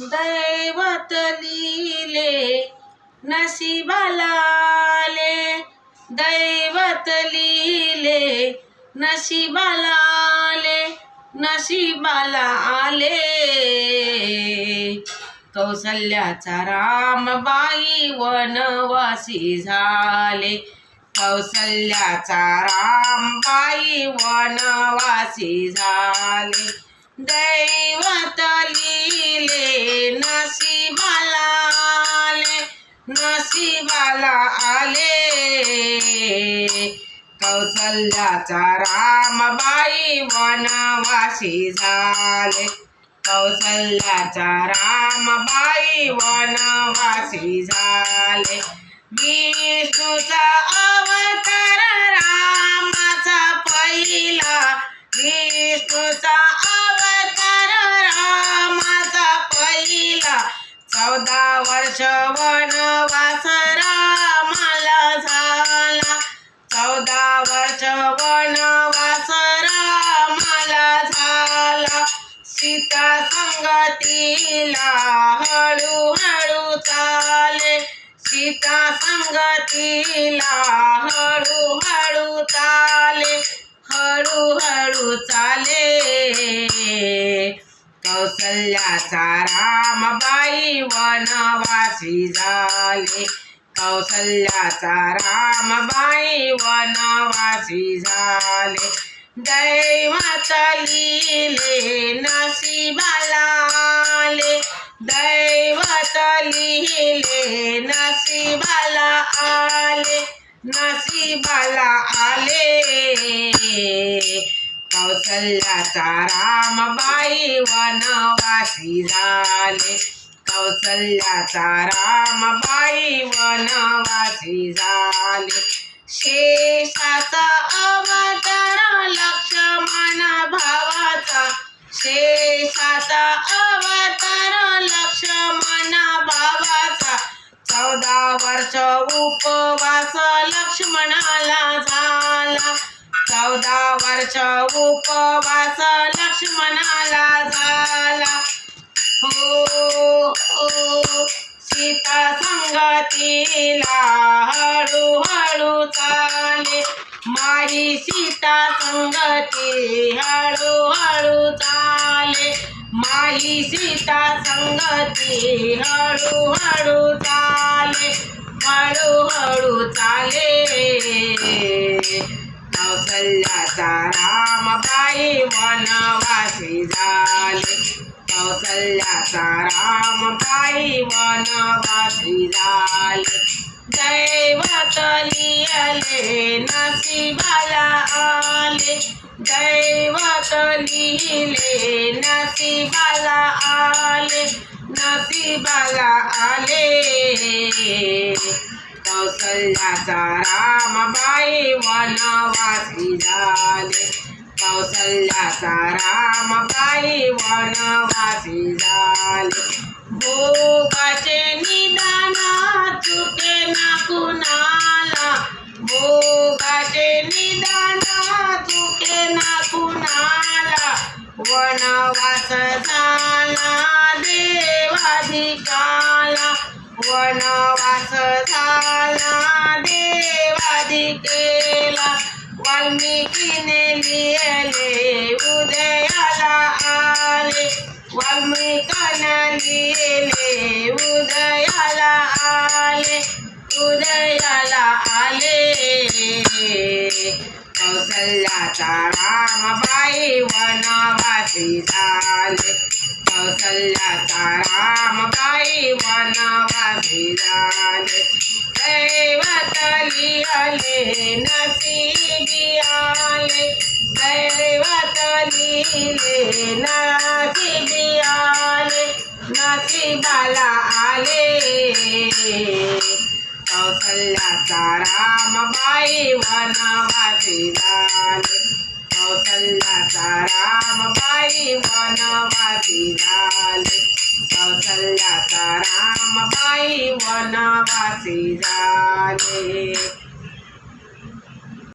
दैवत लिहिले नशिबालाले. दैवत लिहिले नशिबाला आले नशिबाला आले कौसल्याचा रामबाई वनवासी झाले. कौसल्याचा रामबाई वनवासी झाले. दै कौसल्याचा रामबाई वनवासी झाले. कौसल्याचा रामबाई वनवासी झाले. विष्णूचा अवतार रामाचा पहिला. विष्णूचा अवतार रामाचा पहिला. चौदा वर्ष वन सीता संगतीला हळूहळू चाले. सीता संगतीला हळूहळू चाले. हळूहळू चाले. कौसल्याचा रामबाई वनवासी झाले. कौसल्याचा रामबाई वनवासी झाले. दैवत लिहिले नशिबाला आले दैवत लिहिले आले। नशिबाला आले। कौसल्याचा रामबाई वनवासी झाले। कौसल्याचा रामबाई वनवासी झाले। शेषाचा चौदा वर्ष उपवास लक्ष्मणाला झाला. चौदा वर्ष उपवास लक्ष्मणाला झाला. हो, हो सीता संगतीला हळूहळू चाले. माई सीता संगती हळूहळू चाले. माही सीता संगती हळूहळू चाले हळूहळू चाले. कौसल्याचा रामबाई वनवासी झाले. कौसल्याचा रामबाई वनवासी झाले. दैवत लिहिले नशिबाला आले. दैवत लिहिले नशिबाला आले नशिबाला आले. कौसल्याचा रामबाई वनवासी झाले. कौसल्याचा रामबाई वनवासी झाले. वनवास झाला देवाधिकाला. वनवास झाला देवाधिकेला. वाल्मिकीने लिहिले उदयाला आले. वाल्मिकाने लिहिले उदयाला आले. उदयाला आले. कौसल्याचा राम वनवासी झाले कौसल्याचा रामबाई वनवासी झाले दैवतली आले नसीबी आले दैवतली नसीबी आले नसीबाला आले। कौसल्याचा रामबाई वनवासी झाले કૌશલ્યા તારા બાઈ વનવાસી ઝાલે કૌશલ્યા તારા બાઈ વનવાસી ઝાલે